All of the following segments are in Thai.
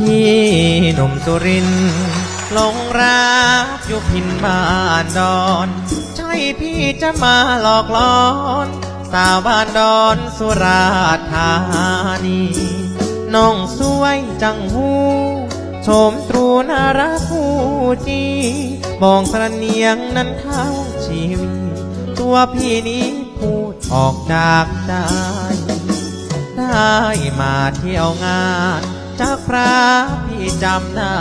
พี่หนุ่มสุรินหลงรักอยู่พินบ้านดอน ใช่พี่จะมาหลอกล้อน สาวบ้านดอนสุราษฎร์ธานีน้องสวยจังหูชมตรูน่ารักูจีมองสระเนียงนั้นเท่าชีวิตตัวพี่นี้พูดออกจากใจได้มาเที่ยวงาน จากพระพี่จำได้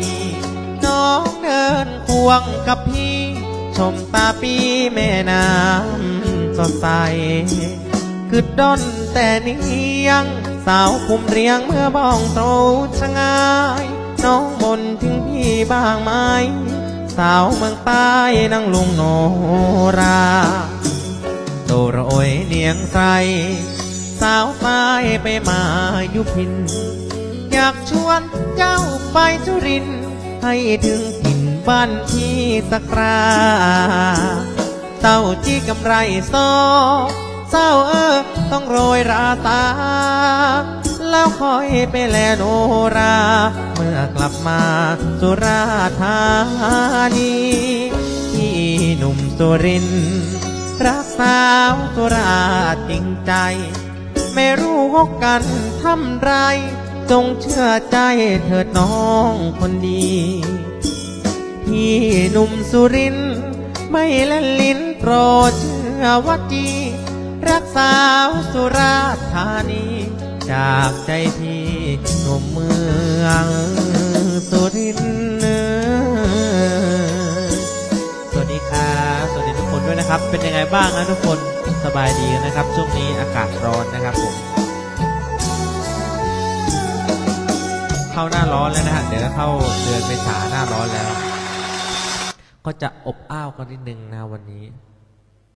ดี น้องเดินควงกับพี่ ชมตาปีแม่น้ำสดใสคือด้นแต่นี้ยังสาวคุมเรียงเมื่อบ้องโตชะงาย น้องบนถึงพี่บ้างไหม สาวเมืองใต้นั่งลุงโนราโตโรยเนียงใสสาวใตายไปมายุพิน อยากชวนเจ้าไปจุริน ให้ถึงถิ่นบ้านที่สักราเต้าจี้กำไรซอเศร้าเออ ต้องโรยราตา แล้วคอยไปแลโนรา เมื่อกลับมาสุราธานีที่หนุ่มสุริน รักสาวสุราจริงใจ ไม่รู้หกกันทำไร จงเชื่อใจเถิดน้องคนดี พี่หนุ่มสุริน ไม่เล่นลิ้นโปรดเชื่อว่าจีรักสาวสุราธานี จากใจพี่หนุ่มเมืองสุรินสวัสดีครับสวัสดีทุกคนด้วยนะครับ เป็นยังไงบ้างนะทุกคนสบายดีนะครับ ช่วงนี้อากาศร้อนนะครับผม เข้าหน้าร้อนแล้วนะฮะเดี๋ยวก็เข้าเดือนเมษาหน้าร้อนแล้ว ก็จะอบอ้าวกันนิดนึงนะวันนี้